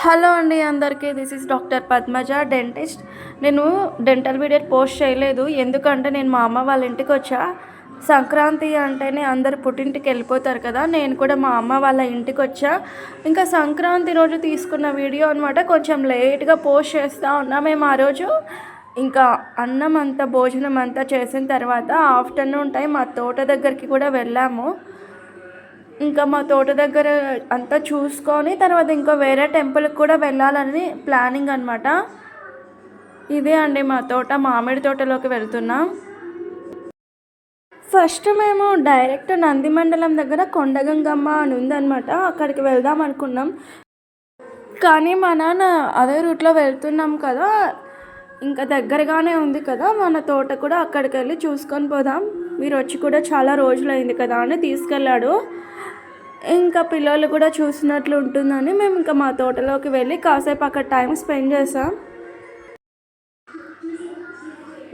Hello అండి అందరికీ this is doctor Padmaja dentist నేను డెంటల్ వీడియో పోస్ట్ చేయలేదు. ఎందుకంటే నేను మా అమ్మ వాళ్ళ ఇంటికి వచ్చా. సంక్రాంతి అంటేనే అందరు పుట్టింటికి వెళ్ళిపోతారు కదా. నేను కూడా మా అమ్మ వాళ్ళ ఇంటికి వచ్చా. ఇంకా సంక్రాంతి రోజు తీసుకున్న వీడియో అనమాట కొంచెం లేట్గా పోస్ట్ చేస్తూ ఉన్నా మేము ఆ రోజు. ఇంకా అన్నం అంతా భోజనం అంతా చేసిన తర్వాత ఆఫ్టర్నూన్ టైం మా తోట దగ్గరికి కూడా వెళ్ళాము. ఇంకా మా తోట దగ్గర అంతా చూసుకొని తర్వాత ఇంకో వేరే టెంపుల్కి కూడా వెళ్ళాలని ప్లానింగ్ అనమాట ఇదే అండి మా తోట మామిడి తోటలోకి వెళ్తున్నాం. ఫస్ట్ మేము డైరెక్ట్ నంది మండలం దగ్గర కొండగంగమ్మ అని ఉందన్నమాట. అక్కడికి వెళ్దాం అనుకున్నాం. కానీ మా నాన్న అదే రూట్లో వెళ్తున్నాం కదా ఇంకా దగ్గరగానే ఉంది కదా మన తోట కూడా అక్కడికి వెళ్ళి చూసుకొని పోదాం. మీరు వచ్చి కూడా చాలా రోజులైంది కదా అని తీసుకెళ్ళాడు. ఇంకా పిల్లలు కూడా చూసినట్లు ఉంటుందని మేము ఇంకా మా తోటలోకి వెళ్ళి కాసేపు అక్కడ టైం స్పెండ్ చేసాం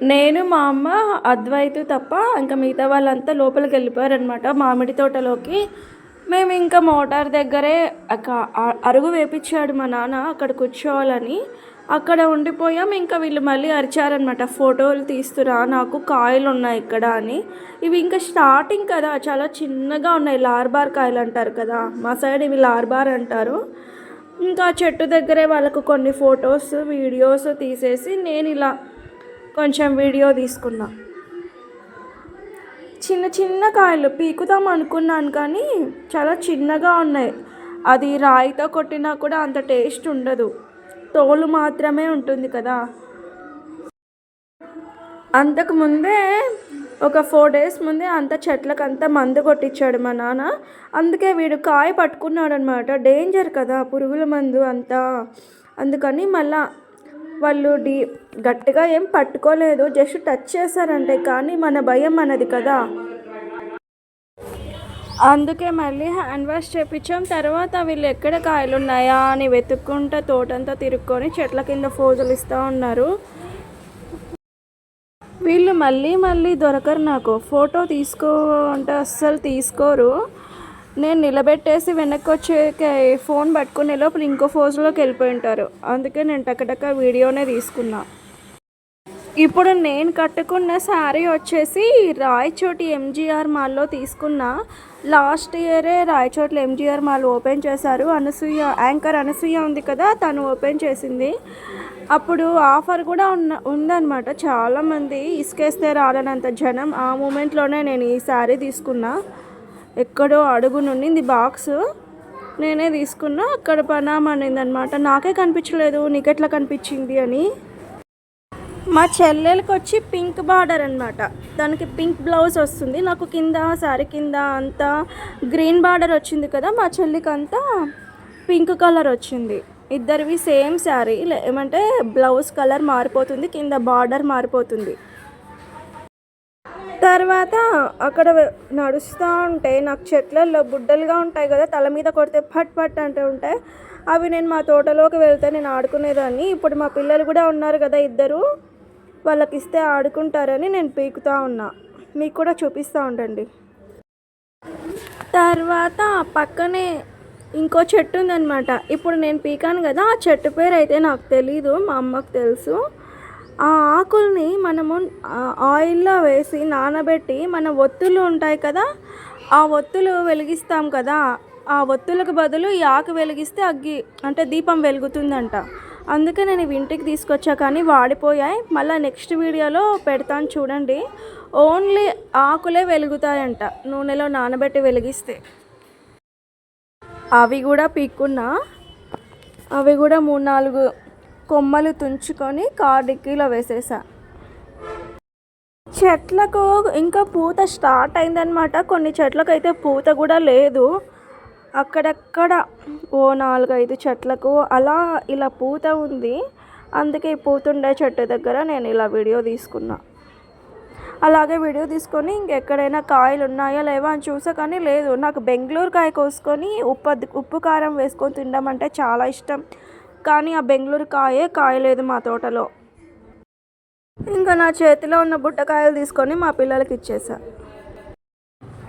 నేను మా అమ్మ అద్వైతు తప్ప ఇంకా మిగతా వాళ్ళంతా లోపలికి వెళ్ళిపోయారనమాట మామిడి తోటలోకి. మేము ఇంకా మోటార్ దగ్గరే అక- అరుగు వేపించాడు మా నాన్న అక్కడ కూర్చోవాలని. అక్కడ ఉండిపోయాం ఇంకా వీళ్ళు మళ్ళీ అరిచారనమాట ఫోటోలు తీస్తురా నాకు కాయలు ఉన్నాయి ఇక్కడ అని. ఇవి ఇంకా స్టార్టింగ్ కదా చాలా చిన్నగా ఉన్నాయి లార్బార్ కాయలు అంటారు కదా. మా సైడ్ ఇవి లార్బార్ అంటారు. ఇంకా చెట్టు దగ్గరే వాళ్ళకు కొన్ని ఫొటోస్ వీడియోస్ తీసేసి నేను ఇలా కొంచెం వీడియో తీసుకున్నాను చిన్న చిన్న కాయలు పీకుదాం అనుకున్నాను కానీ చాలా చిన్నగా ఉన్నాయి. అది రాయితో కొట్టినా కూడా అంత టేస్ట్ ఉండదు. తోలు మాత్రమే ఉంటుంది కదా. అంతకుముందే ఒక ఫోర్ డేస్ ముందే అంత చెట్లకు అంతా మందు కొట్టించాడు మా నాన్న. అందుకే వీడు కాయ పట్టుకున్నాడు అనమాట డేంజర్ కదా పురుగుల మందు అంతా. అందుకని మళ్ళా వాళ్ళు డీ గట్టిగా ఏం పట్టుకోలేదు జస్ట్ టచ్ చేశారంటే కానీ మన భయం మనది కదా. అందుకే మళ్ళీ హ్యాండ్ వాష్ చేపించాం. తర్వాత వీళ్ళు ఎక్కడ కాయలు ఉన్నాయా అని వెతుక్కుంటా తోటంతా తిరుక్కొని చెట్ల కింద ఫోజులు ఇస్తూ ఉన్నారు. వీళ్ళు మళ్ళీ మళ్ళీ దొరకరు నాకు. ఫోటో తీసుకో అంటే అస్సలు తీసుకోరు. నేను నిలబెట్టేసి వెనక్కి వచ్చే ఫోన్ పట్టుకునే లోపల ఇంకో ఫోజులోకి వెళ్ళిపోయి ఉంటారు. అందుకే నేను టకటక వీడియోనే తీసుకున్నా. ఇప్పుడు నేను కట్టుకున్న శారీ వచ్చేసి రాయచోటి ఎంజీఆర్ మాల్లో తీసుకున్నా. లాస్ట్ ఇయరే రాయచోట్ల ఎంజీఆర్ మాల్ ఓపెన్ చేశారు. అనసూయ యాంకర్ అనసూయ ఉంది కదా తను ఓపెన్ చేసింది. అప్పుడు ఆఫర్ కూడా ఉన్న ఉందన్నమాట. చాలామంది ఇసుకేస్తే రాలనంత జనం. ఆ మూమెంట్లోనే నేను ఈ శారీ తీసుకున్నా. ఎక్కడో అడుగు నుండి బాక్స్ నేనే తీసుకున్నా అక్కడ పనాం అనమాట నాకే కనిపించలేదు నీకెట్లా కనిపించింది అని. మా చెల్లెలకి వచ్చి పింక్ బార్డర్ అనమాట దానికి పింక్ బ్లౌజ్ వస్తుంది. నాకు కింద శారీ కింద అంతా గ్రీన్ బార్డర్ వచ్చింది కదా మా చెల్లికి అంతా పింక్ కలర్ వచ్చింది. ఇద్దరివి సేమ్ శారీ ఏమంటే బ్లౌజ్ కలర్ మారిపోతుంది కింద బార్డర్ మారిపోతుంది. తర్వాత అక్కడ నడుస్తూ ఉంటే నాకు చెట్లలో బుడ్డలుగా ఉంటాయి కదా తల మీద కొడితే పట్ పట్ అంటూ ఉంటాయి. అవి నేను మా తోటలోకి వెళ్తే నేను ఆడుకునేదాన్ని. ఇప్పుడు మా పిల్లలు కూడా ఉన్నారు కదా ఇద్దరు. వాళ్ళకి ఇస్తే ఆడుకుంటారని నేను పీకుతా ఉన్నా. మీకు కూడా చూపిస్తూ ఉండండి. తర్వాత పక్కనే ఇంకో చెట్టు ఉందనమాట ఇప్పుడు నేను పీకాను కదా ఆ చెట్టు పేరు అయితే నాకు తెలీదు మా అమ్మకు తెలుసు. ఆ ఆకుల్ని మనము ఆయిల్లో వేసి నానబెట్టి మన ఒత్తులు ఉంటాయి కదా ఆ ఒత్తులు వెలిగిస్తాం కదా ఆ ఒత్తులకు బదులు ఈ ఆకు వెలిగిస్తే అగ్గి అంటే దీపం వెలుగుతుందంట. అందుకే నేను ఇవి ఇంటికి తీసుకొచ్చా కానీ వాడిపోయాయి. మళ్ళీ నెక్స్ట్ వీడియోలో పెడతాను చూడండి. ఓన్లీ ఆకులే వెలుగుతాయంట నూనెలో నానబెట్టి వెలిగిస్తే. అవి కూడా పీక్కున్నా అవి కూడా మూడు నాలుగు కొమ్మలు తుంచుకొని కార్ డిక్కీలో వేసేసా. చెట్లకు ఇంకా పూత స్టార్ట్ అయిందనమాట కొన్ని చెట్లకు అయితే పూత కూడా లేదు. అక్కడక్కడ ఓ నాలుగైదు చెట్లకు అలా ఇలా పూత ఉంది. అందుకే ఈ పూతుండే చెట్టు దగ్గర నేను ఇలా వీడియో తీసుకున్నా. అలాగే వీడియో తీసుకొని ఇంకెక్కడైనా కాయలు ఉన్నాయా లేవా అని చూసా కానీ లేదు. నాకు బెంగళూరు కాయ కోసుకొని ఉప్పు ఉప్పు కారం వేసుకొని తినడం అంటే చాలా ఇష్టం. కానీ ఆ బెంగళూరు కాయే కాయలేదు మా తోటలో. ఇంకా నా చేతిలో ఉన్న బుట్టకాయలు తీసుకొని మా పిల్లలకి ఇచ్చేసా.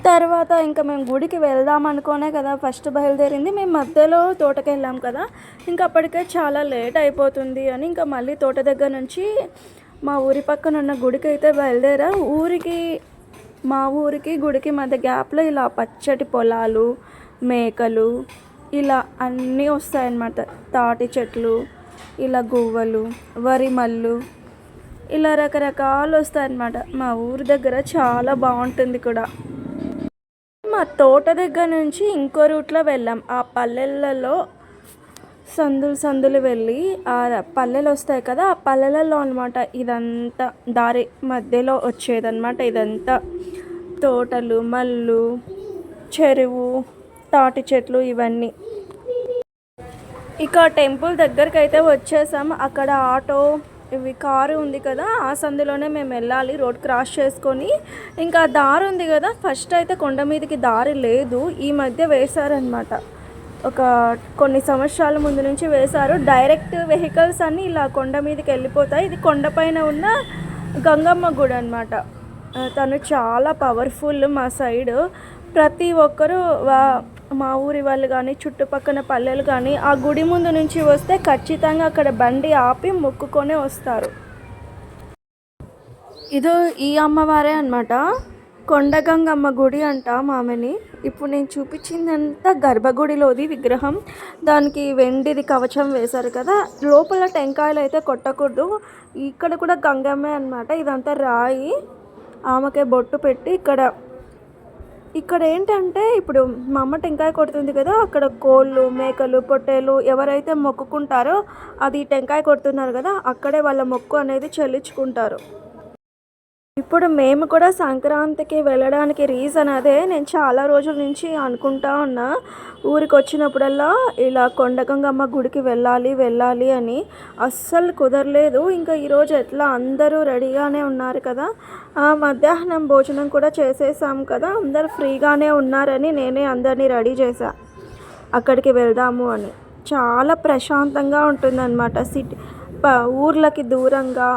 తర్వాత ఇంకా మేము గుడికి వెళ్దాం అనుకోనే కదా ఫస్ట్ బయలుదేరింది. మేము మధ్యలో తోటకి వెళ్ళాం కదా ఇంకా అప్పటికే చాలా లేట్ అయిపోతుంది అని ఇంకా మళ్ళీ తోట దగ్గర నుంచి మా ఊరి పక్కన ఉన్న గుడికి అయితే బయలుదేరా. ఊరికి మా ఊరికి గుడికి మధ్య గ్యాప్లో ఇలా పచ్చటి పొలాలు మేకలు ఇలా అన్నీ వస్తాయన్నమాట. తాటి చెట్లు ఇలా గువ్వలు వరి మల్లు ఇలా రకరకాలు వస్తాయన్నమాట. మా ఊరి దగ్గర చాలా బాగుంటుంది కూడా. మా తోట దగ్గర నుంచి ఇంకో రూట్లో వెళ్ళాం. ఆ పల్లెలలో సందులు సందులు వెళ్ళి ఆ పల్లెలు వస్తాయి కదా ఆ పల్లెలలో అనమాట ఇదంతా దారి మధ్యలో వచ్చేదన్నమాట ఇదంతా. తోటలు మల్లు చెరువు తాటి చెట్లు ఇవన్నీ. ఇక టెంపుల్ దగ్గరికి అయితే వచ్చేసాం. అక్కడ ఆటో ఇవి కారు ఉంది కదా ఆ సందులోనే మేము వెళ్ళాలి రోడ్ క్రాస్ చేసుకొని. ఇంకా దారి ఉంది కదా ఫస్ట్ అయితే కొండ మీదకి దారి లేదు. ఈ మధ్య వేశారనమాట ఒక కొన్ని సంవత్సరాల ముందు నుంచి వేశారు. డైరెక్ట్ వెహికల్స్ అన్నీ ఇలా కొండ మీదకి వెళ్ళిపోతాయి. ఇది కొండపైన ఉన్న గంగమ్మ గుడి అనమాట తను చాలా పవర్ఫుల్ మా సైడ్. ప్రతి ఒక్కరూ వా మా ఊరి వాళ్ళు కానీ చుట్టుపక్కల పల్లెలు కానీ ఆ గుడి ముందు నుంచి వస్తే ఖచ్చితంగా అక్కడ బండి ఆపి మొక్కుకొనే వస్తారు. ఇదో ఈ అమ్మవారే అనమాట కొండగంగమ్మ గుడి అంట మామెని. ఇప్పుడు నేను చూపించిందంతా గర్భగుడిలోది విగ్రహం. దానికి వెండిది కవచం వేశారు కదా. లోపల టెంకాయలు అయితే కొట్టకూడదు. ఇక్కడ కూడా గంగమ్మే అనమాట ఇదంతా రాయి. ఆమెకే బొట్టు పెట్టి ఇక్కడ ఇక్కడ ఏంటంటే ఇప్పుడు మా అమ్మ టెంకాయ కొడుతుంది కదా అక్కడ కోళ్ళు మేకలు పొట్టేలు ఎవరైతే మొక్కుకుంటారో అది టెంకాయ కొడుతున్నారు కదా అక్కడే వాళ్ళ మొక్కు అనేది చెల్లించుకుంటారు. ఇప్పుడు మేము కూడా సంక్రాంతికి వెళ్ళడానికి రీజన్ అదే. నేను చాలా రోజుల నుంచి అనుకుంటా ఉన్నా ఊరికి వచ్చినప్పుడల్లా ఇలా కొండగంగమ్మ గుడికి వెళ్ళాలి వెళ్ళాలి అని అస్సలు కుదరలేదు. ఇంకా ఈరోజు ఎట్లా అందరూ రెడీగానే ఉన్నారు కదా. మధ్యాహ్నం భోజనం కూడా చేసేసాం కదా. అందరు ఫ్రీగానే ఉన్నారని నేనే అందరినీ రెడీ చేశా. అక్కడికి వెళ్దాము అని. చాలా ప్రశాంతంగా ఉంటుందన్నమాట. సిటీ ఊర్లకి దూరంగా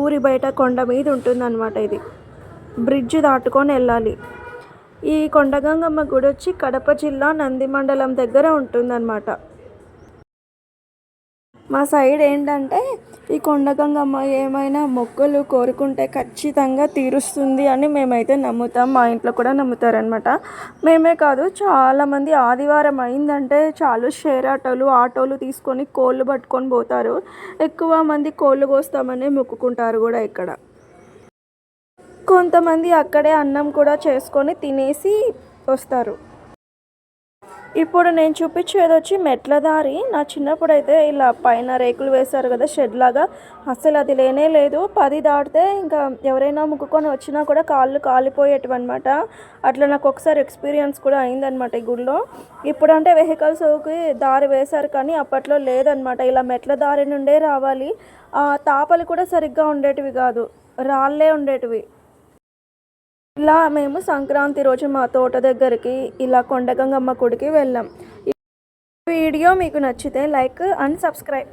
ఊరి బయట కొండ మీద ఉంటుందన్నమాట ఇది. బ్రిడ్జ్ దాటుకొని వెళ్ళాలి. ఈ కొండగంగమ్మ గుడి వచ్చి కడప జిల్లా నంది మండలం దగ్గర ఉంటుందన్నమాట. మా సైడ్ ఏంటంటే ఈ కొండగంగమ్మ ఏమైనా మొక్కలు కోరుకుంటే ఖచ్చితంగా తీరుస్తుంది అని మేమైతే నమ్ముతాం. మా ఇంట్లో కూడా నమ్ముతారనమాట మేమే కాదు చాలామంది ఆదివారం అయిందంటే చాలు షేర్ ఆటోలు ఆటోలు తీసుకొని కోళ్ళు పట్టుకొని పోతారు. ఎక్కువ మంది కోళ్ళు కోస్తామని మొక్కుకుంటారు కూడా ఇక్కడ. కొంతమంది అక్కడే అన్నం కూడా చేసుకొని తినేసి వస్తారు. ఇప్పుడు నేను చూపించేది వచ్చి మెట్ల దారి. నా చిన్నప్పుడు అయితే ఇలా పైన రేకులు వేశారు కదా షెడ్ లాగా. అసలు అది లేనే లేదు. పది దాటితే ఇంకా ఎవరైనా ముక్కుకొని వచ్చినా కూడా కాళ్ళు కాలిపోయేటివి అనమాట అట్లా నాకు ఒకసారి ఎక్స్పీరియన్స్ కూడా అయిందనమాట ఈ గుడిలో. ఇప్పుడు అంటే వెహికల్స్కి దారి వేశారు కానీ అప్పట్లో లేదనమాట ఇలా మెట్ల దారి నుండే రావాలి. తాపలు కూడా సరిగ్గా ఉండేటివి కాదు. రాళ్ళే ఉండేటివి. ఇలా మేము సంక్రాంతి రోజు మా తోట దగ్గరికి ఇలా కొండగంగమ్మ గుడికి వెళ్ళాం. వీడియో మీకు నచ్చితే లైక్ అండ్ సబ్స్క్రైబ్.